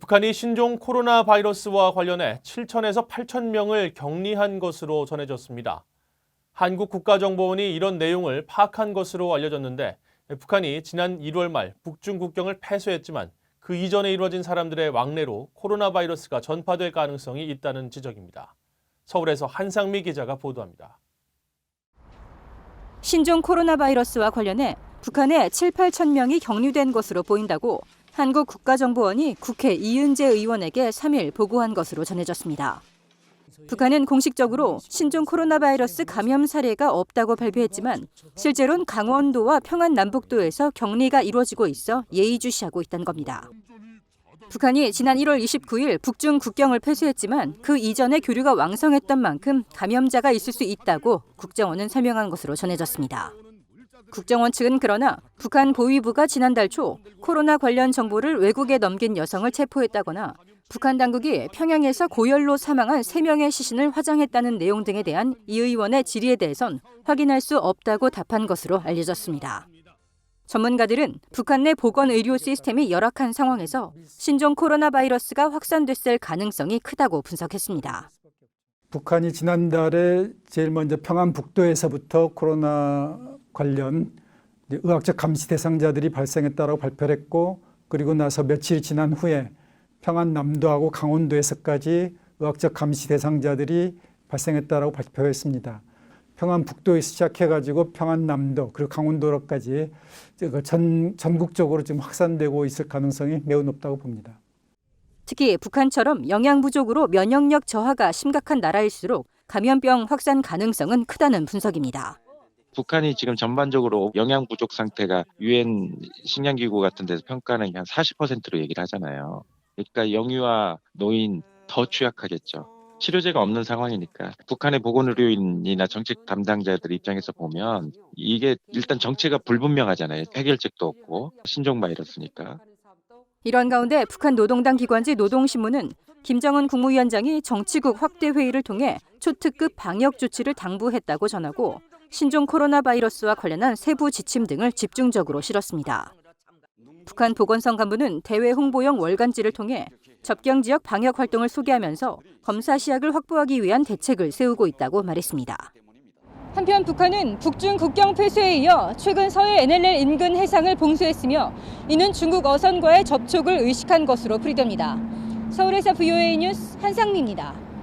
북한이 신종 코로나 바이러스와 관련해 7천에서 8천 명을 격리한 것으로 전해졌습니다. 한국 국가정보원이 이런 내용을 파악한 것으로 알려졌는데 북한이 지난 1월 말 북중 국경을 폐쇄했지만 그 이전에 이루어진 사람들의 왕래로 코로나 바이러스가 전파될 가능성이 있다는 지적입니다. 서울에서 한상미 기자가 보도합니다. 신종 코로나 바이러스와 관련해 북한에 7, 8천 명이 격리된 것으로 보인다고 한국 국가정보원이 국회 이은재 의원에게 3일 보고한 것으로 전해졌습니다. 북한은 공식적으로 신종 코로나 바이러스 감염 사례가 없다고 발표했지만 실제로는 강원도와 평안 남북도에서 격리가 이루어지고 있어 예의주시하고 있다는 겁니다. 북한이 지난 1월 29일 북중 국경을 폐쇄했지만 그 이전에 교류가 왕성했던 만큼 감염자가 있을 수 있다고 국정원은 설명한 것으로 전해졌습니다. 국정원 측은 그러나 북한 보위부가 지난달 초 코로나 관련 정보를 외국에 넘긴 여성을 체포했다거나 북한 당국이 평양에서 고열로 사망한 3명의 시신을 화장했다는 내용 등에 대한 이 의원의 질의에 대해선 확인할 수 없다고 답한 것으로 알려졌습니다. 전문가들은 북한 내 보건 의료 시스템이 열악한 상황에서 신종 코로나 바이러스가 확산됐을 가능성이 크다고 분석했습니다. 북한이 지난달에 제일 먼저 평안 북도에서부터 코로나 관련 의학적 감시 대상자들이 발생했다고 발표를 했고 그리고 나서 며칠 지난 후에 평안 남도하고 강원도에서까지 의학적 감시 대상자들이 발생했다고 발표했습니다. 평안 북도에서 시작해가지고 평안 남도 그리고 강원도로까지 전 전국적으로 지금 확산되고 있을 가능성이 매우 높다고 봅니다. 특히 북한처럼 영양 부족으로 면역력 저하가 심각한 나라일수록 감염병 확산 가능성은 크다는 분석입니다. 북한이 지금 전반적으로 영양 부족 상태가 유엔 식량기구 같은 데서 평가는 한 40%로 얘기를 하잖아요. 그러니까 영유아 노인 더 취약하겠죠. 치료제가 없는 상황이니까 북한의 보건의료인이나 정책 담당자들 입장에서 보면 이게 일단 정체가 불분명하잖아요. 해결책도 없고 신종 바이러스니까. 이런 가운데 북한 노동당 기관지 노동신문은 김정은 국무위원장이 정치국 확대 회의를 통해 초특급 방역 조치를 당부했다고 전하고 신종 코로나 바이러스와 관련한 세부 지침 등을 집중적으로 실었습니다. 북한 보건성 간부는 대외 홍보용 월간지를 통해 접경 지역 방역 활동을 소개하면서 검사 시약을 확보하기 위한 대책을 세우고 있다고 말했습니다. 한편 북한은 북중 국경 폐쇄에 이어 최근 서해 NLL 인근 해상을 봉쇄했으며 이는 중국 어선과의 접촉을 의식한 것으로 풀이됩니다. 서울에서 VOA 뉴스 한상미입니다.